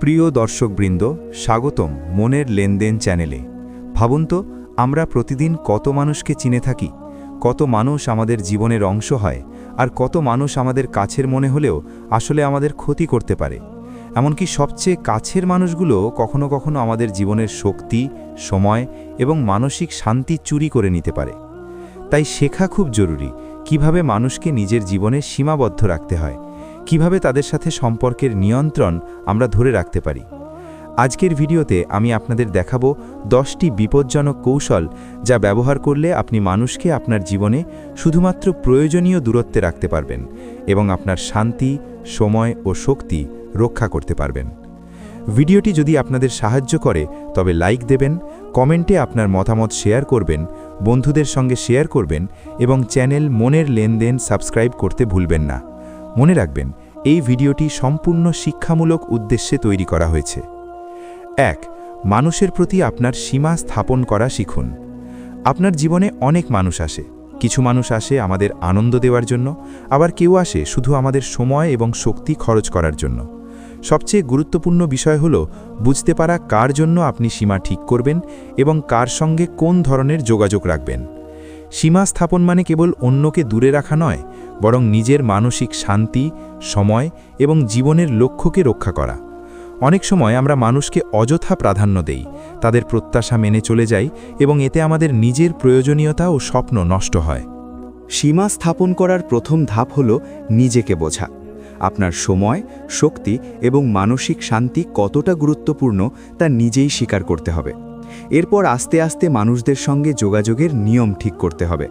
প্রিয় দর্শকবৃন্দ, স্বাগতম মনের লেনদেন চ্যানেলে। ভাবুন তো, আমরা প্রতিদিন কত মানুষকে চিনে থাকি, কত মানুষ আমাদের জীবনের অংশ হয়, আর কত মানুষ আমাদের কাছের মনে হলেও আসলে আমাদের ক্ষতি করতে পারে। এমনকি সবচেয়ে কাছের মানুষগুলো কখনো কখনো আমাদের জীবনের শক্তি, সময় এবং মানসিক শান্তি চুরি করে নিতে পারে। তাই শেখা খুব জরুরি, কীভাবে মানুষকে নিজের জীবনে সীমাবদ্ধ রাখতে হয় কীভাবে তাদের সাথে সম্পর্কের নিয়ন্ত্রণ আমরা ধরে রাখতে পারি? আজকের ভিডিওতে আমি আপনাদের দেখাবো দশটি বিপজ্জনক কৌশল যা ব্যবহার করলে আপনি মানুষকে আপনার জীবনে শুধুমাত্র প্রয়োজনীয় দূরত্বে রাখতে পারবেন এবং আপনার শান্তি, সময় ও শক্তি রক্ষা করতে পারবেন। ভিডিওটি যদি আপনাদের সাহায্য করে, তবে লাইক দেবেন, কমেন্টে আপনার মতামত শেয়ার করবেন, বন্ধুদের সঙ্গে শেয়ার করবেন এবং চ্যানেল মনের লেনদেন সাবস্ক্রাইব করতে ভুলবেন না। মনে রাখবেন, এই ভিডিওটি সম্পূর্ণ শিক্ষামূলক উদ্দেশ্যে তৈরি করা হয়েছে। এক, মানুষের প্রতি আপনার সীমা স্থাপন করা শিখুন। আপনার জীবনে অনেক মানুষ আসে। কিছু মানুষ আসে আমাদের আনন্দ দেওয়ার জন্য, আবার কেউ আসে শুধু আমাদের সময় এবং শক্তি খরচ করার জন্য। সবচেয়ে গুরুত্বপূর্ণ বিষয় হল বুঝতে পারা কার জন্য আপনি সীমা ঠিক করবেন এবং কার সঙ্গে কোন ধরনের যোগাযোগ রাখবেন। সীমা স্থাপন মানে কেবল অন্যকে দূরে রাখা নয়, বরং নিজের মানসিক শান্তি, সময় এবং জীবনের লক্ষ্যকে রক্ষা করা। অনেক সময় আমরা মানুষকে অযথা প্রাধান্য দেই, তাদের প্রত্যাশা মেনে চলে যাই এবং এতে আমাদের নিজের প্রয়োজনীয়তা ও স্বপ্ন নষ্ট হয়। সীমা স্থাপন করার প্রথম ধাপ হল নিজেকে বোঝা। আপনার সময়, শক্তি এবং মানসিক শান্তি কতটা গুরুত্বপূর্ণ তা নিজেই স্বীকার করতে হবে। এরপর আস্তে আস্তে মানুষদের সঙ্গে যোগাযোগের নিয়ম ঠিক করতে হবে।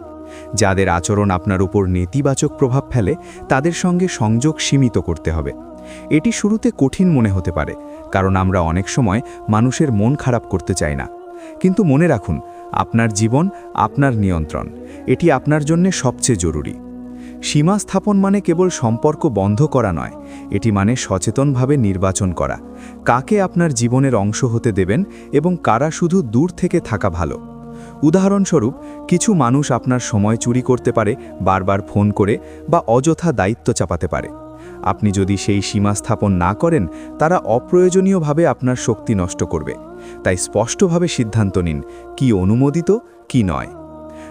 যাদের আচরণ আপনার উপর নেতিবাচক প্রভাব ফেলে, তাদের সঙ্গে সংযোগ সীমিত করতে হবে। এটি শুরুতে কঠিন মনে হতে পারে, কারণ আমরা অনেক সময় মানুষের মন খারাপ করতে চাই না। কিন্তু মনে রাখুন, আপনার জীবন আপনার নিয়ন্ত্রণ। এটি আপনার জন্য সবচেয়ে জরুরি। সীমা স্থাপন মানে কেবল সম্পর্ক বন্ধ করা নয়, এটি মানে সচেতনভাবে নির্বাচন করা। কাকে আপনার জীবনের অংশ হতে দেবেন এবং কারা শুধু দূর থেকে থাকা ভালো? উদাহরণস্বরূপ, কিছু মানুষ আপনার সময় চুরি করতে পারে, বারবার ফোন করে বা অযথা দায়িত্ব চাপাতে পারে। আপনি যদি সেই সীমা স্থাপন না করেন, তারা অপ্রয়োজনীয়ভাবে আপনার শক্তি নষ্ট করবে। তাই স্পষ্টভাবে সিদ্ধান্ত নিন, কি অনুমোদিত, কি নয়।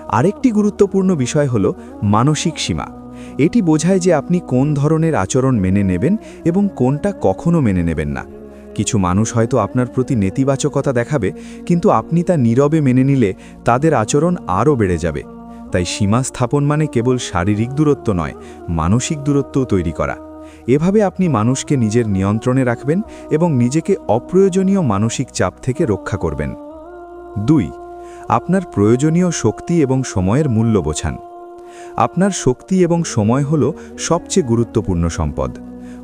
আরেকটি গুরুত্বপূর্ণ বিষয় হল মানসিক সীমা। এটি বোঝায় যে আপনি কোন ধরনের আচরণ মেনে নেবেন এবং কোনটা কখনো মেনে নেবেন না। কিছু মানুষ হয়তো আপনার প্রতি নেতিবাচকতা দেখাবে, কিন্তু আপনি তা নীরবে মেনে নিলে তাদের আচরণ আরও বেড়ে যাবে। তাই সীমা স্থাপন মানে কেবল শারীরিক দূরত্ব নয়, মানসিক দূরত্বও তৈরি করা। এভাবে আপনি মানুষকে নিজের নিয়ন্ত্রণে রাখবেন এবং নিজেকে অপ্রয়োজনীয় মানসিক চাপ থেকে রক্ষা করবেন। দুই, আপনার প্রয়োজনীয় শক্তি এবং সময়ের মূল্য বোঝান। আপনার শক্তি এবং সময় হল সবচেয়ে গুরুত্বপূর্ণ সম্পদ।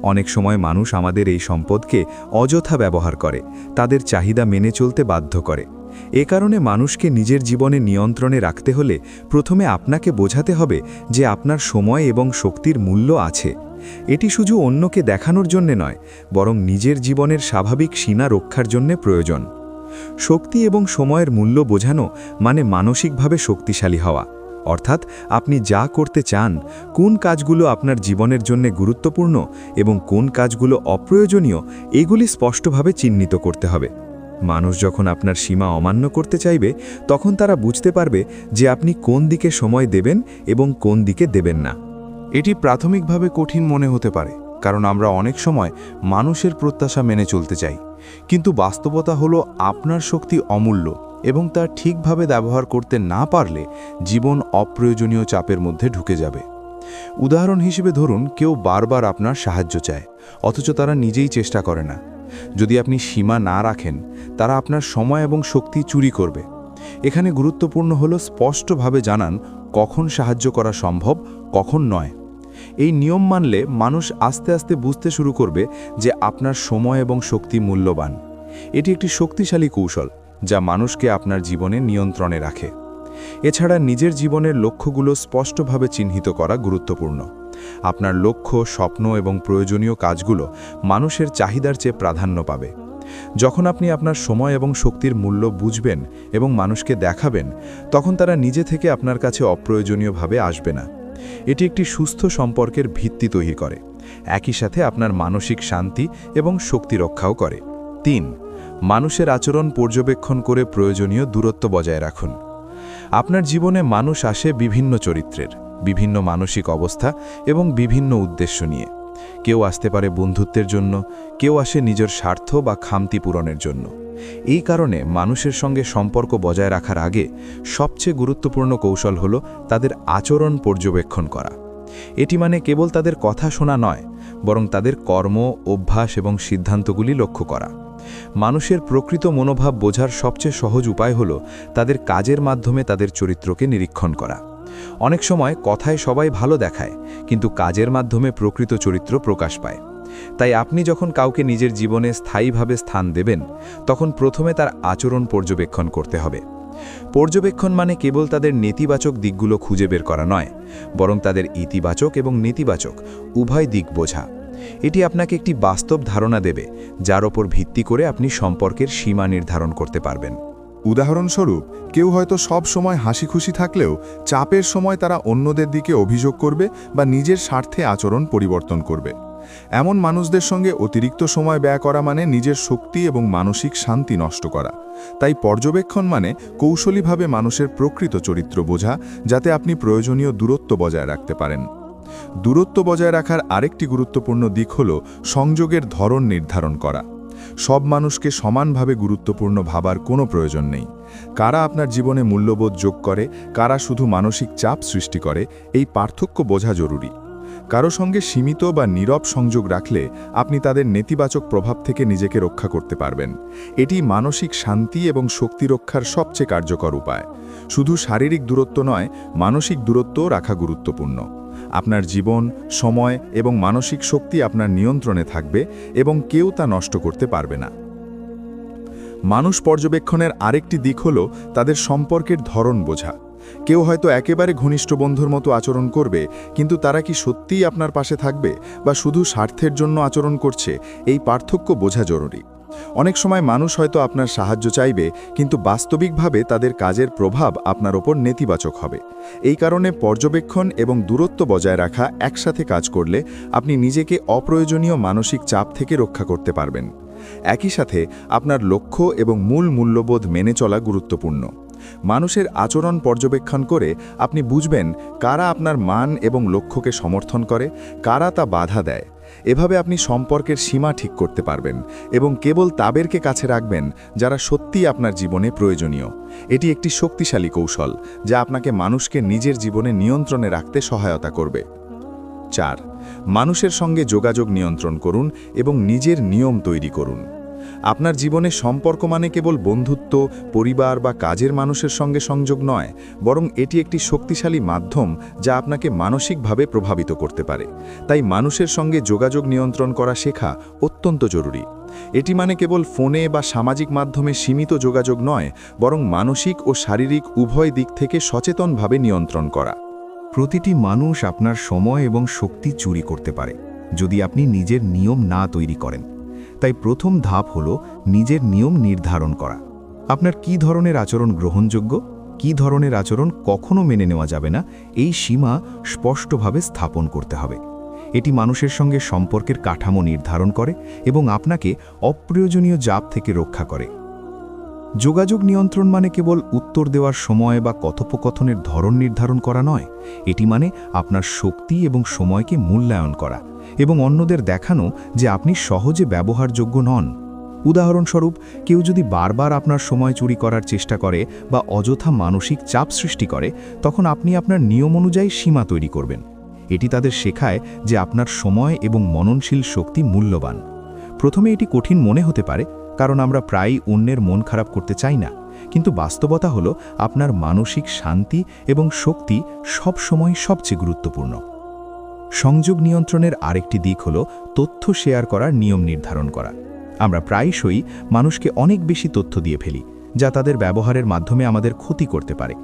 অনেক সময় মানুষ আমাদের এই সম্পদকে অযথা ব্যবহার করে, তাদের চাহিদা মেনে চলতে বাধ্য করে। এ কারণে মানুষকে নিজের জীবনে নিয়ন্ত্রণে রাখতে হলে প্রথমে আপনাকে বোঝাতে হবে যে আপনার সময় এবং শক্তির মূল্য আছে। এটি শুধু অন্যকে দেখানোর জন্য নয়, বরং নিজের জীবনের স্বাভাবিক সীমা রক্ষার জন্য প্রয়োজন। শক্তি এবং সময়ের মূল্য বোঝানো মানে মানসিকভাবে শক্তিশালী হওয়া। অর্থাৎ আপনি যা করতে চান, কোন কাজগুলো আপনার জীবনের জন্য গুরুত্বপূর্ণ এবং কোন কাজগুলো অপ্রয়োজনীয়, এগুলি স্পষ্টভাবে চিহ্নিত করতে হবে। মানুষ যখন আপনার সীমা অমান্য করতে চাইবে, তখন তারা বুঝতে পারবে যে আপনি কোন দিকে সময় দেবেন এবং কোন দিকে দেবেন না। এটি প্রাথমিকভাবে কঠিন মনে হতে পারে, কারণ আমরা অনেক সময় মানুষের প্রত্যাশা মেনে চলতে চাই। কিন্তু বাস্তবতা হলো আপনার শক্তি অমূল্য। এবং তা ঠিকভাবে ব্যবহার করতে না পারলে জীবন অপ্রয়োজনীয় চাপের মধ্যে ঢুকে যাবে। উদাহরণ হিসেবে ধরুন, কেউ বারবার আপনার সাহায্য চায়, অথচ তারা নিজেই চেষ্টা করে না। যদি আপনি সীমা না রাখেন, তারা আপনার সময় এবং শক্তি চুরি করবে। এখানে গুরুত্বপূর্ণ হল স্পষ্টভাবে জানান কখন সাহায্য করা সম্ভব, কখন নয়। এই নিয়ম মানলে মানুষ আস্তে আস্তে বুঝতে শুরু করবে যে আপনার সময় এবং শক্তি মূল্যবান। এটি একটি শক্তিশালী কৌশল। যা মানুষকে আপনার জীবনে নিয়ন্ত্রণে রাখে। এছাড়া নিজের জীবনের লক্ষ্যগুলো স্পষ্টভাবে চিহ্নিত করা গুরুত্বপূর্ণ। আপনার লক্ষ্য, স্বপ্ন এবং প্রয়োজনীয় কাজগুলো মানুষের চাহিদার চেয়ে প্রাধান্য পাবে। যখন আপনি আপনার সময় এবং শক্তির মূল্য বুঝবেন এবং মানুষকে দেখাবেন, তখন তারা নিজে থেকে আপনার কাছে অপ্রয়োজনীয়ভাবে আসবে না। এটি একটি সুস্থ সম্পর্কের ভিত্তি তৈরি করে। একই সাথে আপনার মানসিক শান্তি এবং শক্তি রক্ষাও করে। তিন মানুষের আচরণ পর্যবেক্ষণ করে প্রয়োজনীয় দূরত্ব বজায় রাখুন। আপনার জীবনে মানুষ আসে বিভিন্ন চরিত্রের, বিভিন্ন মানসিক অবস্থা এবং বিভিন্ন উদ্দেশ্য নিয়ে। কেউ আসতে পারে বন্ধুত্বের জন্য, কেউ আসে নিজের স্বার্থ বা খামতি পূরণের জন্য। এই কারণে মানুষের সঙ্গে সম্পর্ক বজায় রাখার আগে সবচেয়ে গুরুত্বপূর্ণ কৌশল হল তাদের আচরণ পর্যবেক্ষণ করা। এটি মানে কেবল তাদের কথা শোনা নয়, বরং তাদের কর্ম, অভ্যাস এবং সিদ্ধান্তগুলি লক্ষ্য করা। মানুষের প্রকৃত মনোভাব বোঝার সবচেয়ে সহজ উপায় হল তাদের কাজের মাধ্যমে তাদের চরিত্রকে নিরীক্ষণ করা। অনেক সময় কথায় সবাই ভালো দেখায়, কিন্তু কাজের মাধ্যমে প্রকৃত চরিত্র প্রকাশ পায়। তাই আপনি যখন কাউকে নিজের জীবনে স্থায়ীভাবে স্থান দেবেন, তখন প্রথমে তার আচরণ পর্যবেক্ষণ করতে হবে। পর্যবেক্ষণ মানে কেবল তাদের নেতিবাচক দিকগুলো খুঁজে বের করা নয়, বরং তাদের ইতিবাচক এবং নেতিবাচক উভয় দিক বোঝা। এটি আপনাকে একটি বাস্তব ধারণা দেবে, যার ওপর ভিত্তি করে আপনি সম্পর্কের সীমা নির্ধারণ করতে পারবেন। উদাহরণস্বরূপ, কেউ হয়তো সব সময় হাসি খুশি থাকলেও চাপের সময় তারা অন্যদের দিকে অভিযোগ করবে বা নিজের স্বার্থে আচরণ পরিবর্তন করবে। এমন মানুষদের সঙ্গে অতিরিক্ত সময় ব্যয় করা মানে নিজের শক্তি এবং মানসিক শান্তি নষ্ট করা। তাই পর্যবেক্ষণ মানে কৌশলীভাবে মানুষের প্রকৃত চরিত্র বোঝা, যাতে আপনি প্রয়োজনীয় দূরত্ব বজায় রাখতে পারেন। দূরত্ব বজায় রাখার আরেকটি গুরুত্বপূর্ণ দিক হল সংযোগের ধরন নির্ধারণ করা। সব মানুষকে সমানভাবে গুরুত্বপূর্ণ ভাবার কোনো প্রয়োজন নেই। কারা আপনার জীবনে মূল্যবোধ যোগ করে, কারা শুধু মানসিক চাপ সৃষ্টি করে, এই পার্থক্য বোঝা জরুরি। কারও সঙ্গে সীমিত বা নীরব সংযোগ রাখলে আপনি তাদের নেতিবাচক প্রভাব থেকে নিজেকে রক্ষা করতে পারবেন। এটি মানসিক শান্তি এবং শক্তি রক্ষার সবচেয়ে কার্যকর উপায়। শুধু শারীরিক দূরত্ব নয়, মানসিক দূরত্বও রাখা গুরুত্বপূর্ণ। আপনার জীবন, সময় এবং মানসিক শক্তি আপনার নিয়ন্ত্রণে থাকবে এবং কেউ তা নষ্ট করতে পারবে না। মানুষ পর্যবেক্ষণের আরেকটি দিক হল তাদের সম্পর্কের ধরন বোঝা। কেউ হয়তো একেবারে ঘনিষ্ঠ বন্ধুর মতো আচরণ করবে, কিন্তু তারা কি সত্যিই আপনার পাশে থাকবে বা শুধু স্বার্থের জন্য আচরণ করছে? এই পার্থক্য বোঝা জরুরি। অনেক সময় মানুষ হয়তো আপনার সাহায্য চাইবে, কিন্তু বাস্তবিকভাবে তাদের কাজের প্রভাব আপনার ওপর নেতিবাচক হবে। এই কারণে পর্যবেক্ষণ এবং দূরত্ব বজায় রাখা, একসাথে কাজ করলে আপনি নিজেকে অপ্রয়োজনীয় মানসিক চাপ থেকে রক্ষা করতে পারবেন। একই সাথে, আপনার লক্ষ্য এবং মূল মূল্যবোধ মেনে চলা গুরুত্বপূর্ণ। মানুষের আচরণ পর্যবেক্ষণ করে আপনি বুঝবেন কারা আপনার মান এবং লক্ষ্যকে সমর্থন করে, কারা তা বাধা দেয়। এভাবে আপনি সম্পর্কের সীমা ঠিক করতে পারবেন এবং কেবল তাদেরকে কাছে রাখবেন যারা সত্যি আপনার জীবনে প্রয়োজনীয়। এটি একটি শক্তিশালী কৌশল যা আপনাকে মানুষকে নিজের জীবনে নিয়ন্ত্রণে রাখতে সহায়তা করবে। চার, মানুষের সঙ্গে যোগাযোগ নিয়ন্ত্রণ করুন এবং নিজের নিয়ম তৈরি করুন। আপনার জীবনে সম্পর্ক মানে কেবল বন্ধুত্ব, পরিবার বা কাজের মানুষের সঙ্গে সংযোগ নয়, বরং এটি একটি শক্তিশালী মাধ্যম যা আপনাকে মানসিকভাবে প্রভাবিত করতে পারে। তাই মানুষের সঙ্গে যোগাযোগ নিয়ন্ত্রণ করা শেখা অত্যন্ত জরুরি। এটি মানে কেবল ফোনে বা সামাজিক মাধ্যমে সীমিত যোগাযোগ নয়, বরং মানসিক ও শারীরিক উভয় দিক থেকে সচেতনভাবে নিয়ন্ত্রণ করা। প্রতিটি মানুষ আপনার সময় এবং শক্তি চুরি করতে পারে, যদি আপনি নিজের নিয়ম না তৈরি করেন। তাই প্রথম ধাপ হল নিজের নিয়ম নির্ধারণ করা। আপনার কি ধরনের আচরণ গ্রহণযোগ্য, কি ধরনের আচরণ কখনো মেনে নেওয়া যাবে না, এই সীমা স্পষ্টভাবে স্থাপন করতে হবে। এটি মানুষের সঙ্গে সম্পর্কের কাঠামো নির্ধারণ করে এবং আপনাকে অপ্রয়োজনীয় জাপ থেকে রক্ষা করে। যোগাযোগ নিয়ন্ত্রণ মানে কেবল উত্তর দেওয়ার সময় বা কথোপকথনের ধরন নির্ধারণ করা নয়। এটি মানে আপনার শক্তি এবং সময়কে মূল্যায়ন করা এবং অন্যদের দেখানো যে আপনি সহজে ব্যবহারযোগ্য নন। উদাহরণস্বরূপ, কেউ যদি বারবার আপনার সময় চুরি করার চেষ্টা করে বা অযথা মানসিক চাপ সৃষ্টি করে, তখন আপনি আপনার নিয়ম অনুযায়ী সীমা তৈরি করবেন। এটি তাদের শেখায় যে আপনার সময় এবং মননশীল শক্তি মূল্যবান। প্রথমে এটি কঠিন মনে হতে পারে কারণ আমরা প্রায়ই অন্যের মন খারাপ করতে চাই না। কিন্তু বাস্তবতা হলো, আপনার মানসিক শান্তি এবং শক্তি সব সময় সবচেয়ে গুরুত্বপূর্ণ। সংযোগ নিয়ন্ত্রণের আরেকটি দিক হল, তথ্য শেয়ার করার নিয়ম নির্ধারণ করা। আমরা প্রায়শই মানুষকে অনেক বেশি তথ্য দিয়ে ফেলি, যা তাদের ব্যবহারের মাধ্যমে আমাদের ক্ষতি করতে পারে।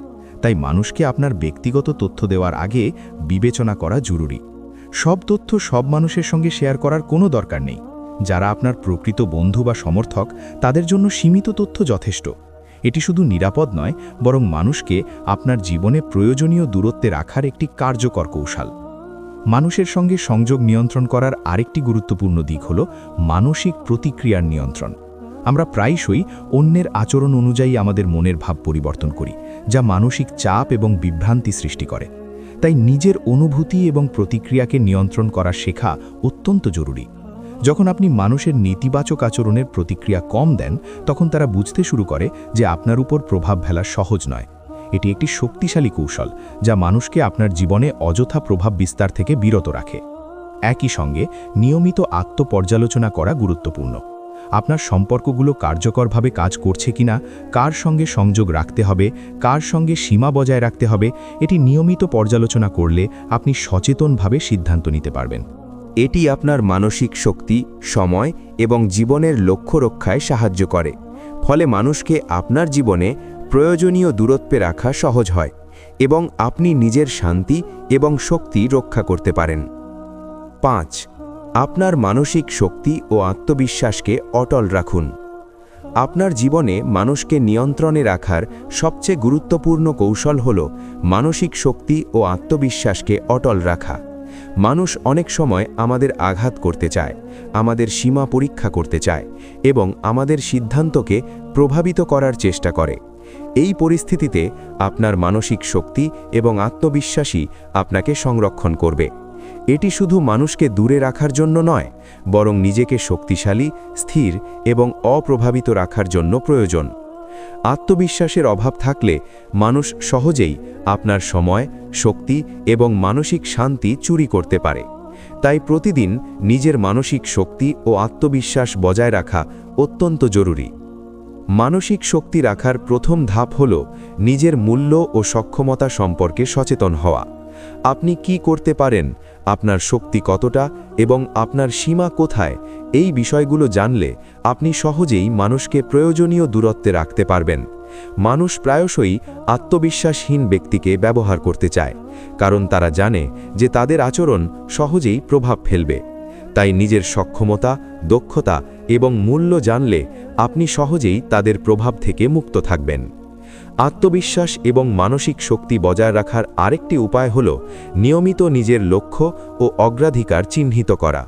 তাই মানুষকে আপনার ব্যক্তিগত তথ্য দেওয়ার আগে বিবেচনা করা জরুরি। সব তথ্য সব মানুষের সঙ্গে শেয়ার করার কোনো দরকার নেই। যারা আপনার প্রকৃত বন্ধু বা সমর্থক, তাদের জন্য সীমিত তথ্য যথেষ্ট। এটি শুধু নিরাপদ নয়, বরং মানুষকে আপনার জীবনে প্রয়োজনীয় দূরত্বে রাখার একটি কার্যকর কৌশল। মানুষের সঙ্গে সংযোগ নিয়ন্ত্রণ করার আরেকটি গুরুত্বপূর্ণ দিক হল মানসিক প্রতিক্রিয়ার নিয়ন্ত্রণ। আমরা প্রায়শই অন্যের আচরণ অনুযায়ী আমাদের মনের ভাব পরিবর্তন করি, যা মানসিক চাপ এবং বিভ্রান্তি সৃষ্টি করে। তাই নিজের অনুভূতি এবং প্রতিক্রিয়াকে নিয়ন্ত্রণ করা শেখা অত্যন্ত জরুরি। যখন আপনি মানুষের নেতিবাচক আচরণের প্রতিক্রিয়া কম দেন, তখন তারা বুঝতে শুরু করে যে আপনার উপর প্রভাব ফেলা সহজ নয়। এটি একটি শক্তিশালী কৌশল, যা মানুষকে আপনার জীবনে অযথা প্রভাব বিস্তার থেকে বিরত রাখে। একই সঙ্গে, নিয়মিত আত্মপর্যালোচনা করা গুরুত্বপূর্ণ। আপনার সম্পর্কগুলো কার্যকরভাবে কাজ করছে কিনা, কার সঙ্গে সংযোগ রাখতে হবে, কার সঙ্গে সীমা বজায় রাখতে হবে, এটি নিয়মিত পর্যালোচনা করলে আপনি সচেতনভাবে সিদ্ধান্ত নিতে পারবেন। এটি আপনার মানসিক শক্তি, সময় এবং জীবনের লক্ষ্য রক্ষায় সাহায্য করে। ফলে মানুষকে আপনার জীবনে প্রয়োজনীয় দূরত্বে রাখা সহজ হয় এবং আপনি নিজের শান্তি এবং শক্তি রক্ষা করতে পারেন। পাঁচ, আপনার মানসিক শক্তি ও আত্মবিশ্বাসকে অটল রাখুন। আপনার জীবনে মানুষকে নিয়ন্ত্রণে রাখার সবচেয়ে গুরুত্বপূর্ণ কৌশল হল মানসিক শক্তি ও আত্মবিশ্বাসকে অটল রাখা। মানুষ অনেক সময় আমাদের আঘাত করতে চায়, আমাদের সীমা পরীক্ষা করতে চায় এবং আমাদের সিদ্ধান্তকে প্রভাবিত করার চেষ্টা করে। এই পরিস্থিতিতে আপনার মানসিক শক্তি এবং আত্মবিশ্বাসী আপনাকে সংরক্ষণ করবে। এটি শুধু মানুষকে দূরে রাখার জন্য নয়, বরং নিজেকে শক্তিশালী, স্থির এবং অপ্রভাবিত রাখার জন্য প্রয়োজন। আত্মবিশ্বাসের অভাব থাকলে মানুষ সহজেই আপনার সময়, শক্তি এবং মানসিক শান্তি চুরি করতে পারে। তাই প্রতিদিন নিজের মানসিক শক্তি ও আত্মবিশ্বাস বজায় রাখা অত্যন্ত জরুরি। মানসিক শক্তি রাখার প্রথম ধাপ হল নিজের মূল্য ও সক্ষমতা সম্পর্কে সচেতন হওয়া। আপনি কি করতে পারেন আপনার শক্তি কতটা এবং আপনার সীমা কোথায়, এই বিষয়গুলো জানলে আপনি সহজেই মানুষকে প্রয়োজনীয় দূরত্বে রাখতে পারবেন। মানুষ প্রায়শই আত্মবিশ্বাসহীন ব্যক্তিকে ব্যবহার করতে চায়, কারণ তারা জানে যে তাদের আচরণ সহজেই প্রভাব ফেলবে। তাই নিজের সক্ষমতা, দক্ষতা এবং মূল্য জানলে আপনি সহজেই তাদের প্রভাব থেকে মুক্ত থাকবেন। আত্মবিশ্বাস এবং মানসিক শক্তি বজায় রাখার আরেকটি উপায় হল নিয়মিত নিজের লক্ষ্য ও অগ্রাধিকার চিহ্নিত করা।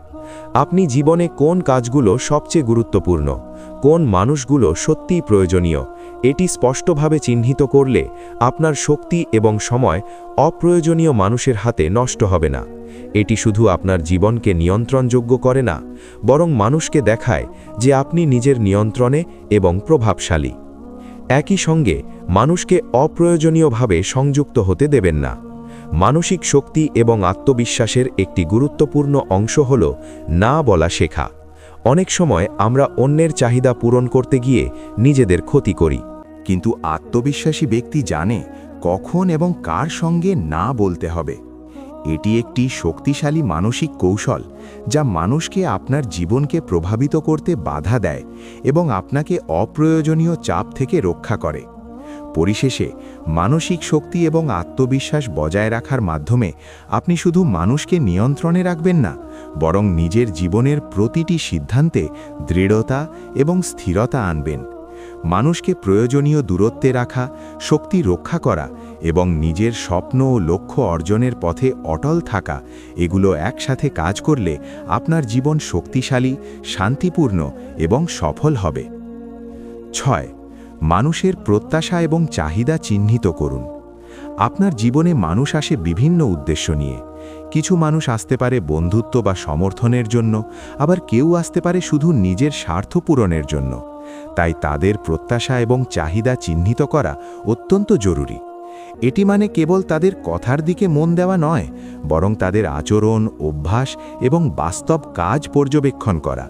আপনি জীবনে কোন কাজগুলো সবচেয়ে গুরুত্বপূর্ণ, কোন মানুষগুলো সত্যিই প্রয়োজনীয়, এটি স্পষ্টভাবে চিহ্নিত করলে আপনার শক্তি এবং সময় অপ্রয়োজনীয় মানুষের হাতে নষ্ট হবে না। এটি শুধু আপনার জীবনকে নিয়ন্ত্রণযোগ্য করে না, বরং মানুষকে দেখায় যে আপনি নিজের নিয়ন্ত্রণে এবং প্রভাবশালী। একই সঙ্গে মানুষকে অপ্রয়োজনীয়ভাবে সংযুক্ত হতে দেবেন না। মানসিক শক্তি এবং আত্মবিশ্বাসের একটি গুরুত্বপূর্ণ অংশ হল না বলা শেখা। অনেক সময় আমরা অন্যের চাহিদা পূরণ করতে গিয়ে নিজেদের ক্ষতি করি। কিন্তু আত্মবিশ্বাসী ব্যক্তি জানে কখন এবং কার সঙ্গে না বলতে হবে। এটি একটি শক্তিশালী মানসিক কৌশল যা মানুষকে আপনার জীবনকে প্রভাবিত করতে বাধা দেয় এবং আপনাকে অপ্রয়োজনীয় চাপ থেকে রক্ষা করে। পরিশেষে, মানসিক শক্তি এবং আত্মবিশ্বাস বজায় রাখার মাধ্যমে আপনি শুধু মানুষকে নিয়ন্ত্রণে রাখবেন না, বরং নিজের জীবনের প্রতিটি সিদ্ধান্তে দৃঢ়তা এবং স্থিরতা আনবেন। মানুষকে প্রয়োজনীয় দূরত্বে রাখা, শক্তি রক্ষা করা এবং নিজের স্বপ্ন ও লক্ষ্য অর্জনের পথে অটল থাকা, এগুলো একসাথে কাজ করলে আপনার জীবন শক্তিশালী, শান্তিপূর্ণ এবং সফল হবে। ছয়, মানুষের প্রত্যাশা এবং চাহিদা চিহ্নিত করুন। আপনার জীবনে মানুষ আসে বিভিন্ন উদ্দেশ্য নিয়ে। কিছু মানুষ আসতে পারে বন্ধুত্ব বা সমর্থনের জন্য, আবার কেউ আসতে পারে শুধু নিজের স্বার্থ পূরণের জন্য। তাই তাদের প্রত্যাশা এবং চাহিদা চিহ্নিত করা অত্যন্ত জরুরি। এটি মানে কেবল তাদের কথার দিকে মন দেওয়া নয়, বরং তাদের আচরণ, অভ্যাস এবং বাস্তব কাজ পর্যবেক্ষণ করা।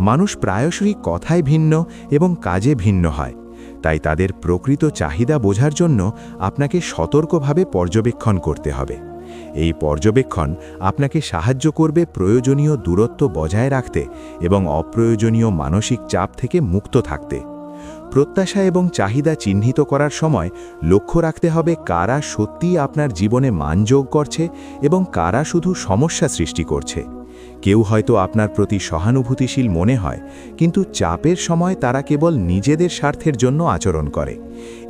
মানুষ প্রায়শই কথায় ভিন্ন এবং কাজে ভিন্ন হয়, তাই তাদের প্রকৃত চাহিদা বোঝার জন্য আপনাকে সতর্কভাবে পর্যবেক্ষণ করতে হবে। এই পর্যবেক্ষণ আপনাকে সাহায্য করবে প্রয়োজনীয় দূরত্ব বজায় রাখতে এবং অপ্রয়োজনীয় মানসিক চাপ থেকে মুক্ত থাকতে। প্রত্যাশা এবং চাহিদা চিহ্নিত করার সময় লক্ষ্য রাখতে হবে কারা সত্যিই আপনার জীবনে মান যোগ করছে এবং কারা শুধু সমস্যা সৃষ্টি করছে। কেউ হয়তো আপনার প্রতি সহানুভূতিশীল মনে হয়, কিন্তু চাপের সময় তারা কেবল নিজেদের স্বার্থের জন্য আচরণ করে।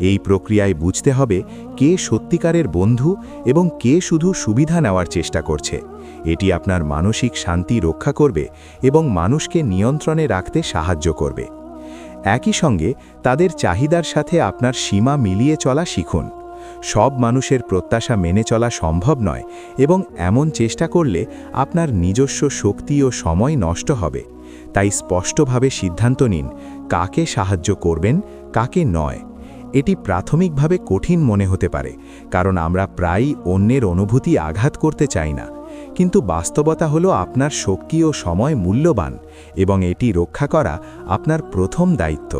এই প্রক্রিয়ায় বুঝতে হবে কে সত্যিকারের বন্ধু এবং কে শুধু সুবিধা নেওয়ার চেষ্টা করছে। এটি আপনার মানসিক শান্তি রক্ষা করবে এবং মানুষকে নিয়ন্ত্রণে রাখতে সাহায্য করবে। একই সঙ্গে তাদের চাহিদার সাথে আপনার সীমা মিলিয়ে চলা শিখুন। সব মানুষের প্রত্যাশা মেনে চলা সম্ভব নয় এবং এমন চেষ্টা করলে আপনার নিজস্ব শক্তি ও সময় নষ্ট হবে। তাই স্পষ্টভাবে সিদ্ধান্ত নিন, কাকে সাহায্য করবেন, কাকে নয়। এটি প্রাথমিকভাবে কঠিন মনে হতে পারে, কারণ আমরা প্রায়ই অন্যের অনুভূতি আঘাত করতে চাই না। কিন্তু বাস্তবতা হলো আপনার শক্তি ও সময় মূল্যবান এবং এটি রক্ষা করা আপনার প্রথম দায়িত্ব।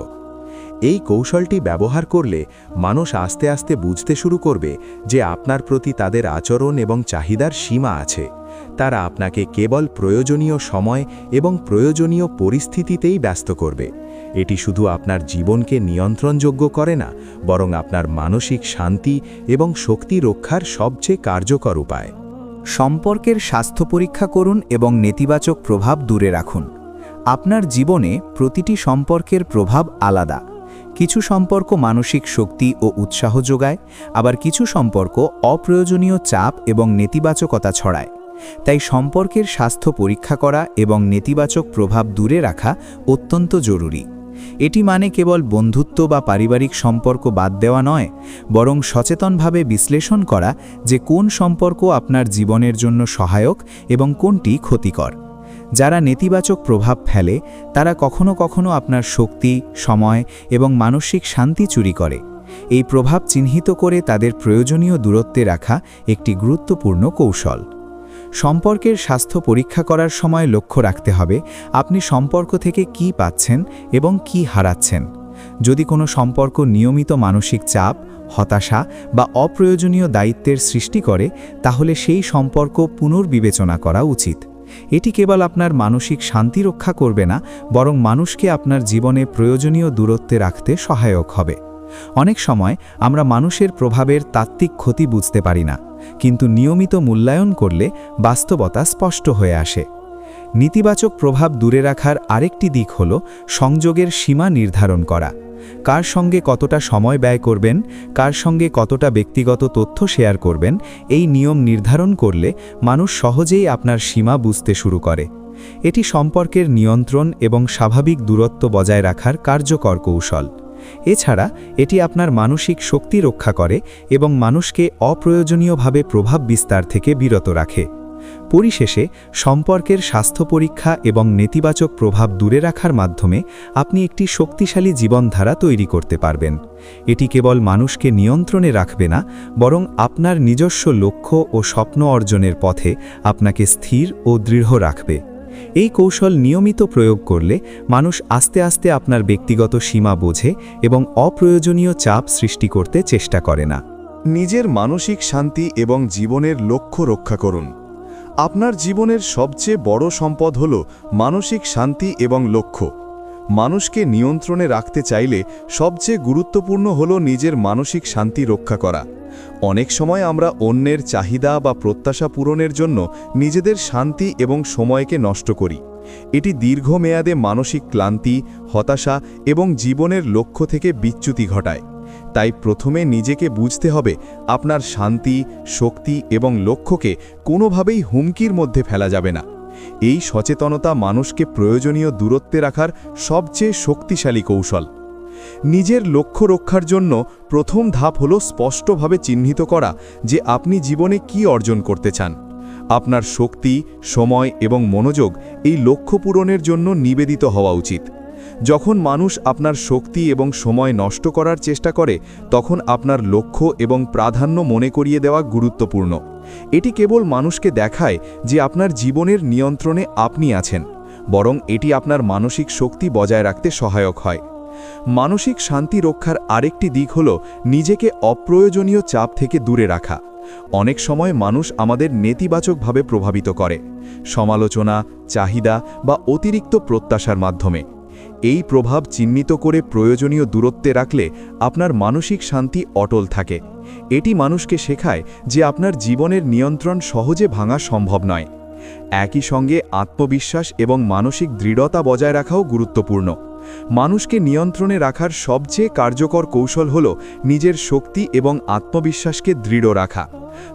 এই কৌশলটি ব্যবহার করলে মানুষ আস্তে আস্তে বুঝতে শুরু করবে যে আপনার প্রতি তাদের আচরণ এবং চাহিদার সীমা আছে। তারা আপনাকে কেবল প্রয়োজনীয় সময় এবং প্রয়োজনীয় পরিস্থিতিতেই ব্যস্ত করবে। এটি শুধু আপনার জীবনকে নিয়ন্ত্রণযোগ্য করে না, বরং আপনার মানসিক শান্তি এবং শক্তি রক্ষার সবচেয়ে কার্যকর উপায়। সম্পর্কের স্বাস্থ্য পরীক্ষা করুন এবং নেতিবাচক প্রভাব দূরে রাখুন। আপনার জীবনে প্রতিটি সম্পর্কের প্রভাব আলাদা। কিছু সম্পর্ক মানসিক শক্তি ও উৎসাহ যোগায়, আবার কিছু সম্পর্ক অপ্রয়োজনীয় চাপ এবং নেতিবাচকতা ছড়ায়। তাই সম্পর্কের স্বাস্থ্য পরীক্ষা করা এবং নেতিবাচক প্রভাব দূরে রাখা অত্যন্ত জরুরি। এটি মানে কেবল বন্ধুত্ব বা পারিবারিক সম্পর্ক বাদ দেওয়া নয়, বরং সচেতনভাবে বিশ্লেষণ করা যে কোন সম্পর্ক আপনার জীবনের জন্য সহায়ক এবং কোনটি ক্ষতিকর। যারা নেতিবাচক প্রভাব ফেলে, তারা কখনো কখনো আপনার শক্তি, সময় এবং মানসিক শান্তি চুরি করে। এই প্রভাব চিহ্নিত করে তাদের প্রয়োজনীয় দূরত্বে রাখা একটি গুরুত্বপূর্ণ কৌশল। সম্পর্কের স্বাস্থ্য পরীক্ষা করার সময় লক্ষ্য রাখতে হবে আপনি সম্পর্ক থেকে কি পাচ্ছেন এবং কি হারাচ্ছেন। যদি কোনো সম্পর্ক নিয়মিত মানসিক চাপ, হতাশা বা অপ্রয়োজনীয় দায়িত্বের সৃষ্টি করে, তাহলে সেই সম্পর্ক পুনর্বিবেচনা করা উচিত। এটি কেবল আপনার মানসিক শান্তি রক্ষা করবে না, বরং মানুষকে আপনার জীবনে প্রয়োজনীয় দূরত্বে রাখতে সহায়ক হবে। অনেক সময় আমরা মানুষের প্রভাবের তাত্ত্বিক ক্ষতি বুঝতে পারি না, কিন্তু নিয়মিত মূল্যায়ন করলে বাস্তবতা স্পষ্ট হয়ে আসে। নেতিবাচক প্রভাব দূরে রাখার আরেকটি দিক হল সংযোগের সীমা নির্ধারণ করা। কার সঙ্গে কতটা সময় ব্যয় করবেন, কার সঙ্গে কতটা ব্যক্তিগত তথ্য শেয়ার করবেন, এই নিয়ম নির্ধারণ করলে মানুষ সহজেই আপনার সীমা বুঝতে শুরু করে। এটি সম্পর্কের নিয়ন্ত্রণ এবং স্বাভাবিক দূরত্ব বজায় রাখার কার্যকর কৌশল। এছাড়া এটি আপনার মানসিক শক্তি রক্ষা করে এবং মানুষকে অপ্রয়োজনীয়ভাবে প্রভাব বিস্তার থেকে বিরত রাখে। পরিশেষে, সম্পর্কের স্বাস্থ্য পরীক্ষা এবং নেতিবাচক প্রভাব দূরে রাখার মাধ্যমে আপনি একটি শক্তিশালী জীবনধারা তৈরি করতে পারবেন। এটি কেবল মানুষকে নিয়ন্ত্রণে রাখবে না, বরং আপনার নিজস্ব লক্ষ্য ও স্বপ্ন অর্জনের পথে আপনাকে স্থির ও দৃঢ় রাখবে। এই কৌশল নিয়মিত প্রয়োগ করলে মানুষ আস্তে আস্তে আপনার ব্যক্তিগত সীমা বোঝে এবং অপ্রয়োজনীয় চাপ সৃষ্টি করতে চেষ্টা করে না। নিজের মানসিক শান্তি এবং জীবনের লক্ষ্য রক্ষা করুন। আপনার জীবনের সবচেয়ে বড় সম্পদ হল মানসিক শান্তি এবং লক্ষ্য। মানুষকে নিয়ন্ত্রণে রাখতে চাইলে সবচেয়ে গুরুত্বপূর্ণ হল নিজের মানসিক শান্তি রক্ষা করা। অনেক সময় আমরা অন্যের চাহিদা বা প্রত্যাশা পূরণের জন্য নিজেদের শান্তি এবং সময়কে নষ্ট করি। এটি দীর্ঘমেয়াদে মানসিক ক্লান্তি, হতাশা এবং জীবনের লক্ষ্য থেকে বিচ্যুতি ঘটায়। তাই প্রথমে নিজেকে বুঝতে হবে আপনার শান্তি, শক্তি এবং লক্ষ্যকে কোনোভাবেই হুমকির মধ্যে ফেলা যাবে না। এই সচেতনতা মানুষকে প্রয়োজনীয় দূরত্বে রাখার সবচেয়ে শক্তিশালী কৌশল। নিজের লক্ষ্য রক্ষার জন্য প্রথম ধাপ হল স্পষ্টভাবে চিহ্নিত করা যে আপনি জীবনে কি অর্জন করতে চান। আপনার শক্তি, সময় এবং মনোযোগ এই লক্ষ্য পূরণের জন্য নিবেদিত হওয়া উচিত। যখন মানুষ আপনার শক্তি এবং সময় নষ্ট করার চেষ্টা করে, তখন আপনার লক্ষ্য এবং প্রাধান্য মনে করিয়ে দেওয়া গুরুত্বপূর্ণ। এটি কেবল মানুষকে দেখায় যে আপনার জীবনের নিয়ন্ত্রণে আপনি আছেন, বরং এটি আপনার মানসিক শক্তি বজায় রাখতে সহায়ক হয়। মানসিক শান্তি রক্ষার আরেকটি দিক হল নিজেকে অপ্রয়োজনীয় চাপ থেকে দূরে রাখা। অনেক সময় মানুষ আমাদের নেতিবাচকভাবে প্রভাবিত করে, সমালোচনা, চাহিদা বা অতিরিক্ত প্রত্যাশার মাধ্যমে। এই প্রভাব চিহ্নিত করে প্রয়োজনীয় দূরত্বে রাখলে আপনার মানসিক শান্তি অটল থাকে। এটি মানুষকে শেখায় যে আপনার জীবনের নিয়ন্ত্রণ সহজে ভাঙা সম্ভব নয়। একই সঙ্গে আত্মবিশ্বাস এবং মানসিক দৃঢ়তা বজায় রাখাও গুরুত্বপূর্ণ। মানুষকে নিয়ন্ত্রণে রাখার সবচেয়ে কার্যকর কৌশল হল নিজের শক্তি এবং আত্মবিশ্বাসকে দৃঢ় রাখা।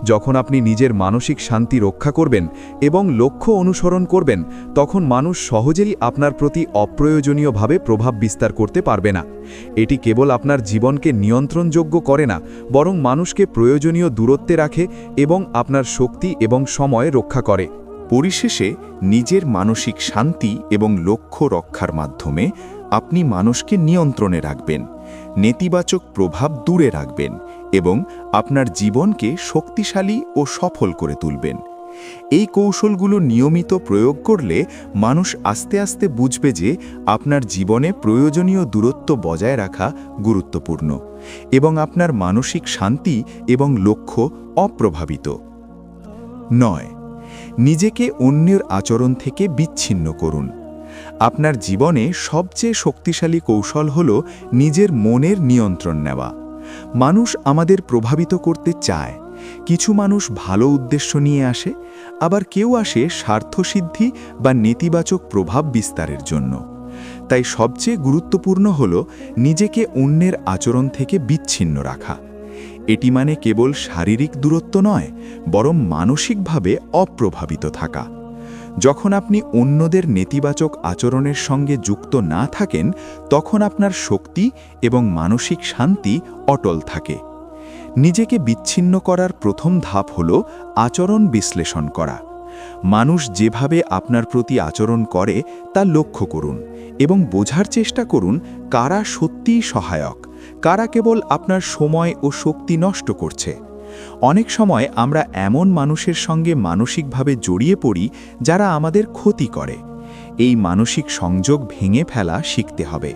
যখন আপনি নিজের মানসিক শান্তি রক্ষা করবেন এবং লক্ষ্য অনুসরণ করবেন, তখন মানুষ সহজেই আপনার প্রতি অপ্রয়োজনীয়ভাবে প্রভাব বিস্তার করতে পারবে না। এটি কেবল আপনার জীবনকে নিয়ন্ত্রণযোগ্য করে না, বরং মানুষকে প্রয়োজনীয় দূরত্বে রাখে এবং আপনার শক্তি এবং সময় রক্ষা করে। পরিশেষে, নিজের মানসিক শান্তি এবং লক্ষ্য রক্ষার মাধ্যমে আপনি মানুষকে নিয়ন্ত্রণে রাখবেন, নেতিবাচক প্রভাব দূরে রাখবেন এবং আপনার জীবনকে শক্তিশালী ও সফল করে তুলবেন। এই কৌশলগুলো নিয়মিত প্রয়োগ করলে মানুষ আস্তে আস্তে বুঝবে যে আপনার জীবনে প্রয়োজনীয় দূরত্ব বজায় রাখা গুরুত্বপূর্ণ এবং আপনার মানসিক শান্তি এবং লক্ষ্য অপ্রভাবিত। নয়, নিজেকে অন্যের আচরণ থেকে বিচ্ছিন্ন করুন। আপনার জীবনে সবচেয়ে শক্তিশালী কৌশল হল নিজের মনের নিয়ন্ত্রণ নেওয়া। মানুষ আমাদের প্রভাবিত করতে চায়। কিছু মানুষ ভালো উদ্দেশ্য নিয়ে আসে, আবার কেউ আসে স্বার্থসিদ্ধি বা নেতিবাচক প্রভাব বিস্তারের জন্য। তাই সবচেয়ে গুরুত্বপূর্ণ হল নিজেকে অন্যের আচরণ থেকে বিচ্ছিন্ন রাখা। এটি মানে কেবল শারীরিক দূরত্ব নয়, বরং মানসিকভাবে অপ্রভাবিত থাকা। যখন আপনি অন্যদের নেতিবাচক আচরণের সঙ্গে যুক্ত না থাকেন, তখন আপনার শক্তি এবং মানসিক শান্তি অটল থাকে। নিজেকে বিচ্ছিন্ন করার প্রথম ধাপ হল আচরণ বিশ্লেষণ করা। মানুষ যেভাবে আপনার প্রতি আচরণ করে, তা লক্ষ্য করুন এবং বোঝার চেষ্টা করুন কারা সত্যিই সহায়ক, কারা কেবল আপনার সময় ও শক্তি নষ্ট করছে। অনেক সময় আমরা এমন মানুষের সঙ্গে মানসিকভাবে জড়িয়ে পড়ি যারা আমাদের ক্ষতি করে। এই মানসিক সংযোগ ভেঙে ফেলা শিখতে হবে।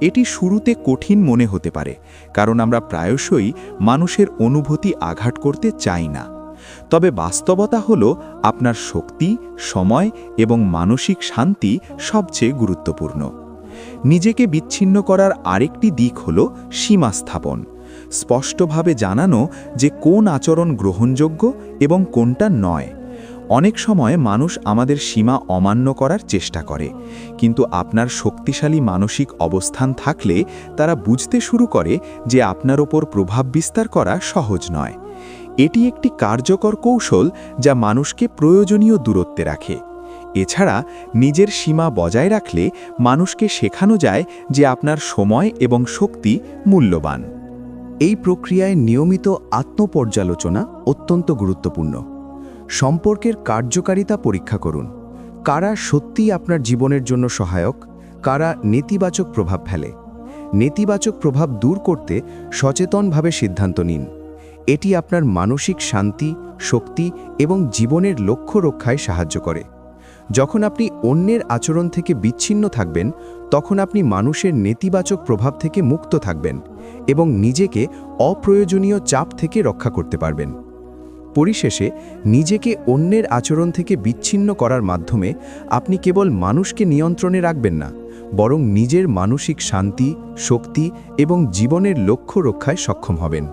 এটি শুরুতে কঠিন মনে হতে পারে, কারণ আমরা প্রায়শই মানুষের অনুভূতি আঘাত করতে চাই না। তবে বাস্তবতা হল, আপনার শক্তি, সময় এবং মানসিক শান্তি সবচেয়ে গুরুত্বপূর্ণ। নিজেকে বিচ্ছিন্ন করার আরেকটি দিক হল সীমা স্থাপন। স্পষ্টভাবে জানানো যে কোন আচরণ গ্রহণযোগ্য এবং কোনটা নয়। অনেক সময় মানুষ আমাদের সীমা অমান্য করার চেষ্টা করে, কিন্তু আপনার শক্তিশালী মানসিক অবস্থান থাকলে তারা বুঝতে শুরু করে যে আপনার ওপর প্রভাব বিস্তার করা সহজ নয়। এটি একটি কার্যকর কৌশল যা মানুষকে প্রয়োজনীয় দূরত্বে রাখে। এছাড়া নিজের সীমা বজায় রাখলে মানুষকে শেখানো যায় যে আপনার সময় এবং শক্তি মূল্যবান। এই প্রক্রিয়ায় নিয়মিত আত্মপর্যালোচনা অত্যন্ত গুরুত্বপূর্ণ। সম্পর্কের কার্যকারিতা পরীক্ষা করুন। কারা সত্যিই আপনার জীবনের জন্য সহায়ক, কারা নেতিবাচক প্রভাব ফেলে। নেতিবাচক প্রভাব দূর করতে সচেতনভাবে সিদ্ধান্ত নিন। এটি আপনার মানসিক শান্তি, শক্তি এবং জীবনের লক্ষ্য রক্ষায় সাহায্য করে। যখন আপনি অন্যের আচরণ থেকে বিচ্ছিন্ন থাকবেন, তখন আপনি মানুষের নেতিবাচক প্রভাব থেকে মুক্ত থাকবেন। এবং নিজেকে অপ্রয়োজনীয় চাপ থেকে রক্ষা করতে পারবেন। পরিশেষে, নিজেকে অন্যের আচরণ থেকে বিচ্ছিন্ন করার মাধ্যমে আপনি কেবল মানুষকে নিয়ন্ত্রণে রাখবেন না, বরং নিজের মানসিক শান্তি, শক্তি এবং জীবনের লক্ষ্য রক্ষায় সক্ষম হবেন।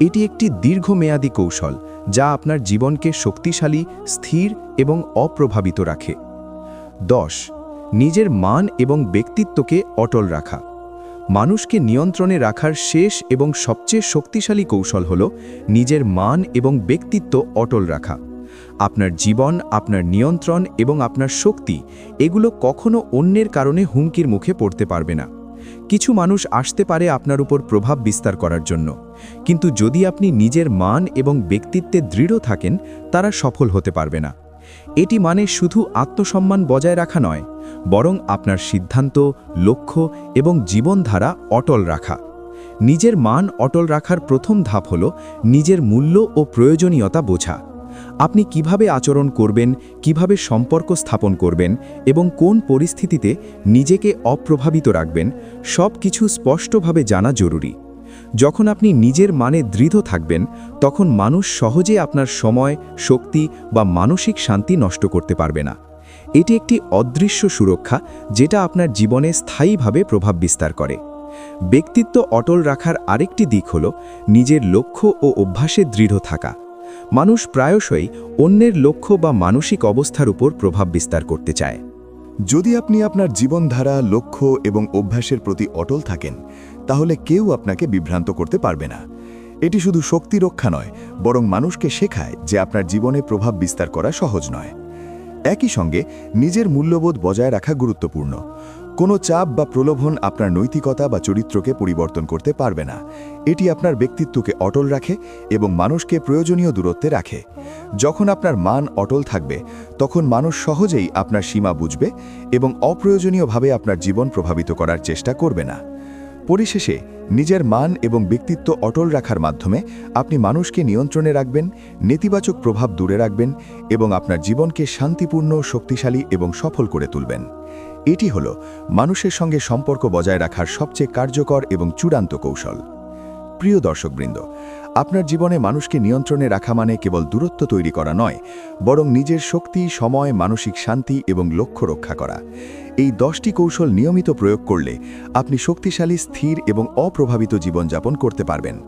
এটি একটি দীর্ঘমেয়াদী কৌশল যা আপনার জীবনকে শক্তিশালী, স্থির এবং অপ্রভাবিত রাখে। দশ, নিজের মান এবং ব্যক্তিত্বকে অটল রাখা। মানুষকে নিয়ন্ত্রণে রাখার শেষ এবং সবচেয়ে শক্তিশালী কৌশল হল নিজের মান এবং ব্যক্তিত্ব অটল রাখা। আপনার জীবন, আপনার নিয়ন্ত্রণ এবং আপনার শক্তি এগুলো কখনো অন্যের কারণে হুমকির মুখে পড়তে পারবে না। কিছু মানুষ আসতে পারে আপনার উপর প্রভাব বিস্তার করার জন্য। কিন্তু যদি আপনি নিজের মান এবং ব্যক্তিত্বে দৃঢ় থাকেন, তারা সফল হতে পারবে না। এটি মানে শুধু আত্মসম্মান বজায় রাখা নয়, বরং আপনার সিদ্ধান্ত, লক্ষ্য এবং জীবনধারা অটল রাখা। নিজের মান অটল রাখার প্রথম ধাপ হল নিজের মূল্য ও প্রয়োজনীয়তা বোঝা। আপনি কীভাবে আচরণ করবেন, কীভাবে সম্পর্ক স্থাপন করবেন এবং কোন পরিস্থিতিতে নিজেকে অপ্রভাবিত রাখবেন সব কিছু স্পষ্টভাবে জানা জরুরি। যখন আপনি নিজের মানে দৃঢ় থাকবেন, তখন মানুষ সহজে আপনার সময়, শক্তি বা মানসিক শান্তি নষ্ট করতে পারবে না। এটি একটি অদৃশ্য সুরক্ষা যেটা আপনার জীবনে স্থায়ীভাবে প্রভাব বিস্তার করে। ব্যক্তিত্ব অটল রাখার আরেকটি দিক হল নিজের লক্ষ্য ও অভ্যাসে দৃঢ় থাকা। মানুষ প্রায়শই অন্যের লক্ষ্য বা মানসিক অবস্থার উপর প্রভাব বিস্তার করতে চায়। যদি আপনি আপনার জীবনধারা, লক্ষ্য এবং অভ্যাসের প্রতি অটল থাকেন তাহলে কেউ আপনাকে বিভ্রান্ত করতে পারবে না। এটি শুধু শক্তি রক্ষা নয়, বরং মানুষকে শেখায় যে আপনার জীবনে প্রভাব বিস্তার করা সহজ নয়। একই সঙ্গে, নিজের মূল্যবোধ বজায় রাখা গুরুত্বপূর্ণ। কোনো চাপ বা প্রলোভন আপনার নৈতিকতা বা চরিত্রকে পরিবর্তন করতে পারবে না। এটি আপনার ব্যক্তিত্বকে অটল রাখে এবং মানুষকে প্রয়োজনীয় দূরত্বে রাখে। যখন আপনার মান অটল থাকবে, তখন মানুষ সহজেই আপনার সীমা বুঝবে এবং অপ্রয়োজনীয়ভাবে আপনার জীবন প্রভাবিত করার চেষ্টা করবে না। পরিশেষে নিজের মান এবং ব্যক্তিত্ব অটল রাখার মাধ্যমে আপনি মানুষকে নিয়ন্ত্রণে রাখবেন, নেতিবাচক প্রভাব দূরে রাখবেন এবং আপনার জীবনকে শান্তিপূর্ণ, শক্তিশালী এবং সফল করে তুলবেন। এটি হল মানুষের সঙ্গে সম্পর্ক বজায় রাখার সবচেয়ে কার্যকর এবং চূড়ান্ত কৌশল। প্রিয় দর্শকবৃন্দ আপনার জীবনে মানুষকে নিয়ন্ত্রণে রাখা মানে কেবল দূরত্ব তৈরি করা নয়, বরং নিজের শক্তি, সময়, মানসিক শান্তি এবং লক্ষ্য রক্ষা করা। এই দশটি কৌশল নিয়মিত প্রয়োগ করলে আপনি শক্তিশালী, স্থির এবং অপ্রভাবিত জীবনযাপন করতে পারবেন।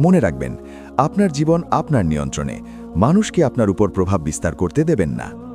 মনে রাখবেন, আপনার জীবন আপনার নিয়ন্ত্রণে। মানুষকে আপনার উপর প্রভাব বিস্তার করতে দেবেন না।